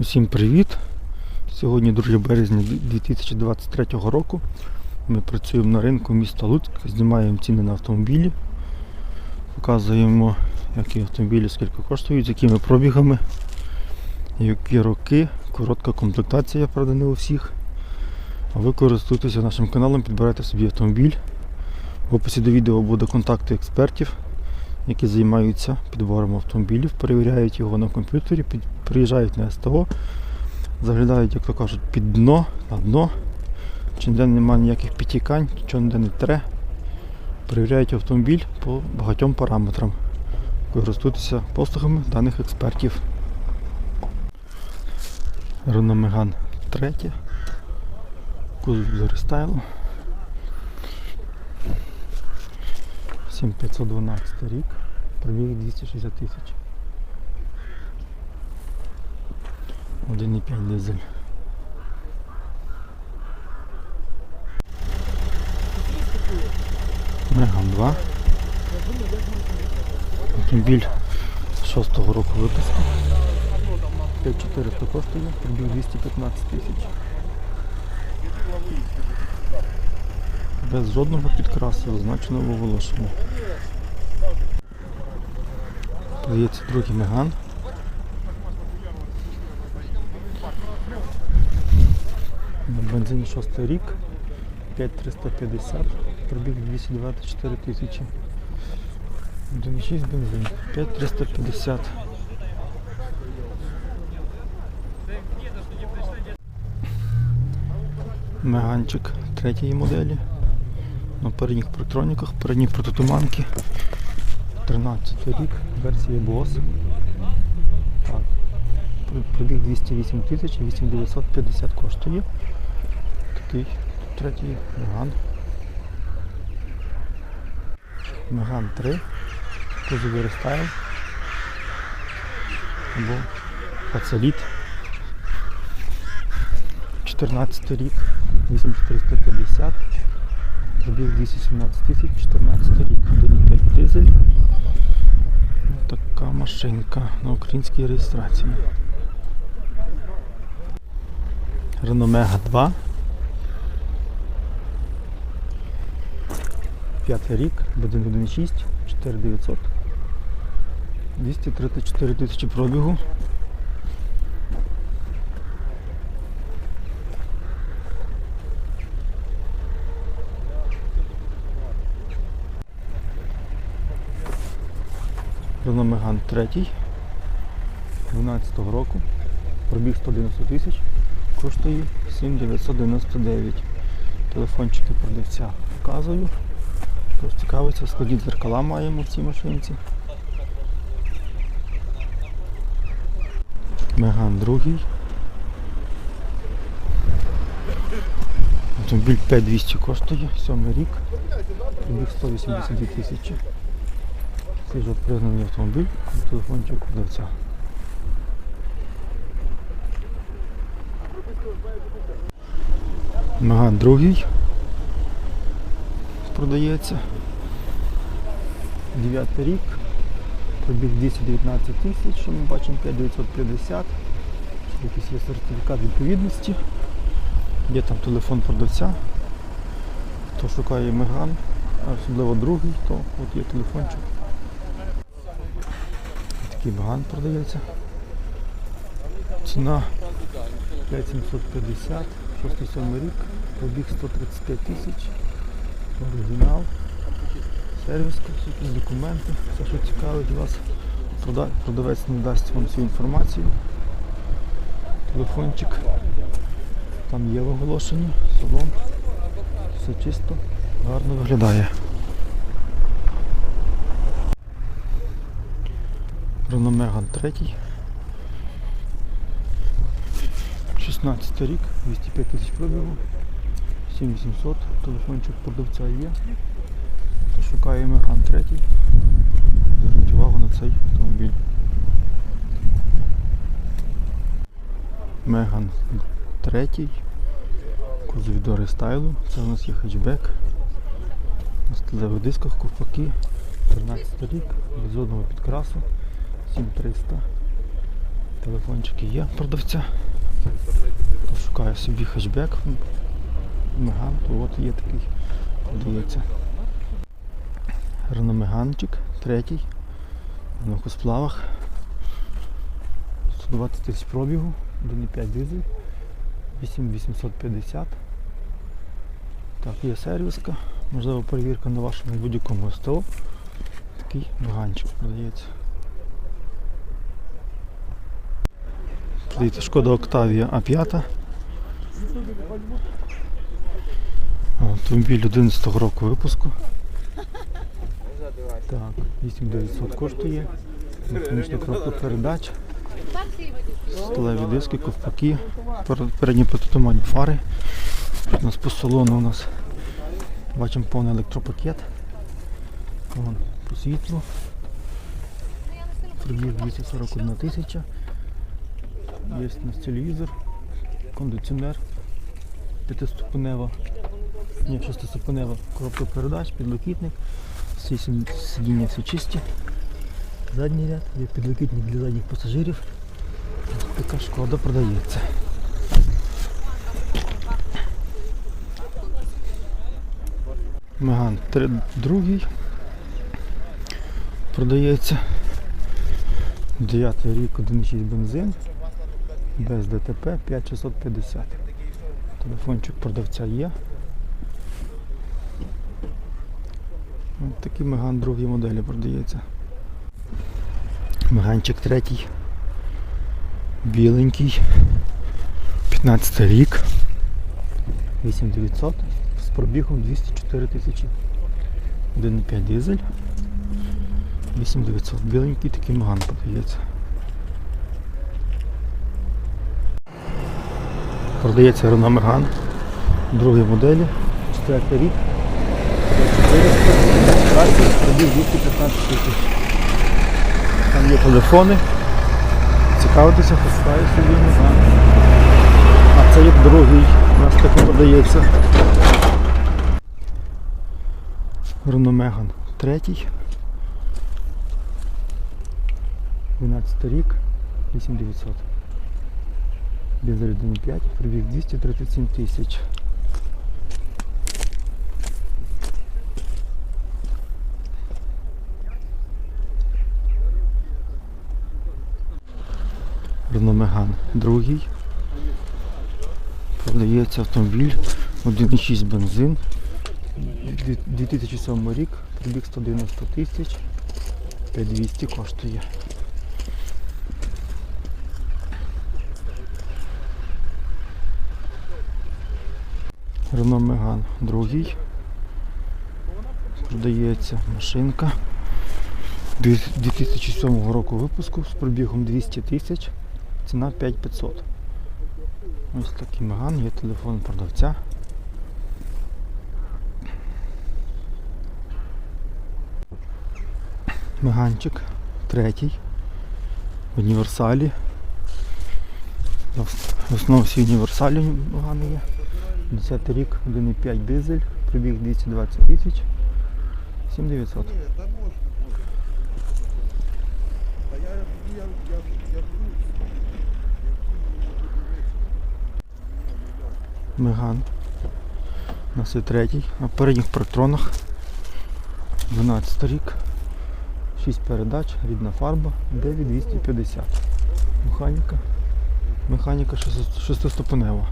Усім привіт! Сьогодні 2 березня 2023 року. Ми працюємо на ринку міста Луцьк, знімаємо ціни на автомобілі, показуємо, які автомобілі скільки коштують, з якими пробігами, які роки, коротка комплектація, правда, не у всіх. А ви користуйтеся нашим каналом, підбирайте собі автомобіль. В описі до відео буде контакти експертів, які займаються підбором автомобілів, перевіряють його на комп'ютері, приїжджають на СТО, заглядають, як то кажуть, під дно, на дно, чи ніде немає ніяких підтікань, нічого ніде не тре. Перевіряють автомобіль по багатьом параметрам. Користуйтеся послугами даних експертів. Renault Megane 3. Кузов з рестайлу. 7512 рік. Пробіг 260 тисяч. 1,5 дизель. Меган 2. Автомобіль 6-го року випуску. 5400 коштує, пробіг 215 тисяч. Без жодного підкрасу, означеного в Продається другий меган. На бензині 6 рік, 5350, пробіг 224 тисячі. 1,6 бензин, 5350. Меганчик третьої моделі. На передніх протроніках, передні протитуманки. 13 рік, версія BOS. Так. Пробіг 208 тисяч, 8950 коштує. Такий третій Меган. Меган 3. Кузовий рестайл. Або Пацеліт. 14 рік, 8450. Пробіг 217 тисяч, 14 рік, 1,5 дизель. Така машинка на українській реєстрації. Renault Mega 2. П'ятий рік, бензин 1,6, 4900. 234 тисячі пробігу. Renault Megane 3 12 року. Пробіг 190 тисяч, коштує 7999. Телефончики продавця показую. Хто цікавиться, складі дзеркала маємо в цій машинці. Меган другий. Автомобіль 5200 коштує, 7 рік. Пробіг 182 тисячі. Це вже признаний автомобіль, телефончик продавця. Меган другий продається. 9 рік. Пробіг 219 тисяч, що ми бачимо 5950. Якийсь є сертифікат відповідності. Є там телефон продавця. Хто шукає Меган, а особливо другий, то от є телефончик. Такий баган продається. Ціна 5750, 6-7 рік, пробіг 135 тисяч, оригінал, сервіс, документи, все, що цікавить вас. Продавець не дасть вам всю інформацію. Телефончик. Там є в оголошенні, салон. Все чисто, гарно виглядає. Renault Megane 3. 16 рік, 205 тисяч пробігу, 7800, телефончик продавця є. Шукає Megane 3. Зверніть увагу на цей автомобіль. Megane 3. Кузов до рестайлу. Це у нас є хетчбек. На сталевих дисках, ковпаки. 13 рік, без жодного підкрасу. 7300. Телефончики є продавця. Хто шукає собі хетчбек. Меган, то от є такий. Продається. Рено третій. На сплавах. 120 тисяч пробігу, 1,5 дизель, 8850. Так, є сервіска, можливо перевірка на вашому будь-якому СТО. Такий меганчик продається. Дивіться, шкода Октавія А5. Автомобіль 11 року випуску. Так, 8900 коштує. Механічна коробка передач. Сталеві диски, ковпаки, передні протитуманні фари. У нас по салону у нас бачимо повний електропакет. Вон по світлу. Пробіг 241 тисяча. Є у нас телевізор, кондиціонер, п'ятиступенева, ні, шестиступенева коробка передач, підлокітник, всі сидіння всі чисті. Задній ряд, є підлокітник для задніх пасажирів. Така шкода продається. Меган другий продається. 9 рік 1,6 бензин. Без ДТП 5650. Телефончик продавця є. Ось такий Меган другій моделі продається. Меганчик третій. Біленький. 15 рік. 8900 з пробігом 204 тисячі. 1,5 дизель. 8900. Біленький такий Меган продається. Продається Renault Megane другої моделі, 4 рік. 400, пробіг 215 тисяч. Там є телефони. Цікавитися, поставити собі Megane. А це є другий, у нас такий продається. Renault Megane третій. 12 рік, 8900. Дизель 1.5, пробіг 237 тисяч. Megane другий. Продається автомобіль 1.6 бензин. Дві- 2007 рік, пробіг 190 тисяч. 5200 коштує. Renault Megane другий. Продається машинка. Дві- 2007 року випуску з пробігом 200 тисяч. Ціна 5500. Ось такий Megane, є телефон продавця. Меганчик третій. В універсалі. В основному всі універсалі Megane є. 10 рік, 1,5 дизель, пробіг 220 тисяч, 7900. Меган. У нас є третій. На передніх протронах. 12 рік. 6 передач, рідна фарба, 9250. Механіка. Механіка 6-ступенева.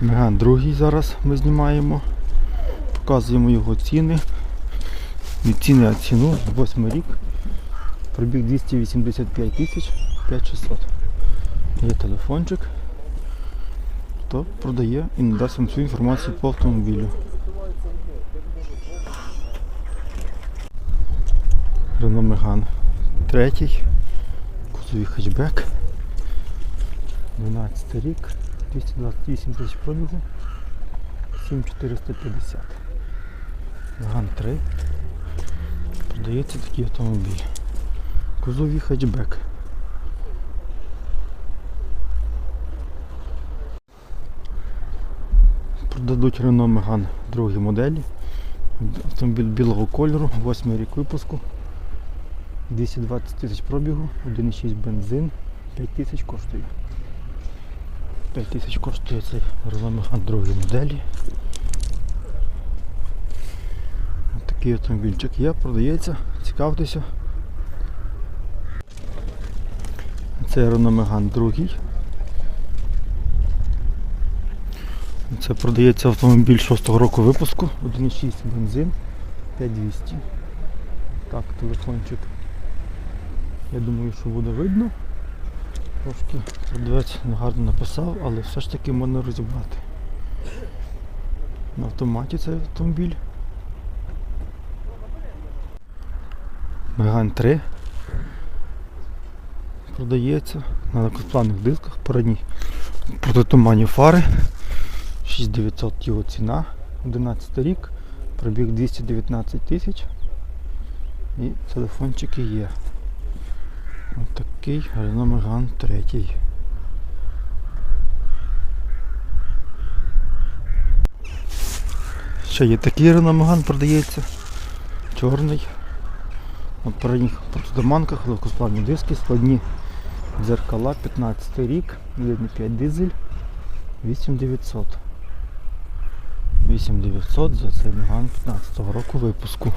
Меган другий зараз ми знімаємо. Показуємо його ціни. Від ціни від ціну 8 рік. Пробіг 285 тисяч 5600. Є телефончик. Хто продає і надасть вам всю інформацію по автомобілю. Renault Megane третій. Кузовий хетчбек. 12 рік. 228 тисяч пробігу. 7450. Megane 3. Продається такий автомобіль. Кузовий хетчбек. Продадуть Renault Megane другій моделі. Автомобіль білого кольору, 8 рік випуску. 220 тисяч пробігу, 1,6 бензин, 5 тисяч коштує. 5 тисяч коштує цей Renault другої моделі. Такий автомобільчик є, продається, цікавтеся. Це Megane другий. Це продається автомобіль 6-го року випуску, 1,6 бензин, 5200. Так, телефончик. Я думаю, що буде видно. Трошки продавець негарно написав, але все ж таки можна розібрати. На автоматі цей автомобіль. Меган 3 продається на легкосплавних дисках, передній протитуманні фари. 6900 його ціна, 11 рік, пробіг 219 тисяч і телефончики є. Ось такий Renault Megane 3. Ще є такий Renault продається. Чорний. На передніх протидоманках, легкосплавні диски, складні дзеркала, 15 рік, 1.5 дизель, 8900. 8900 за цей Megane 15 року випуску.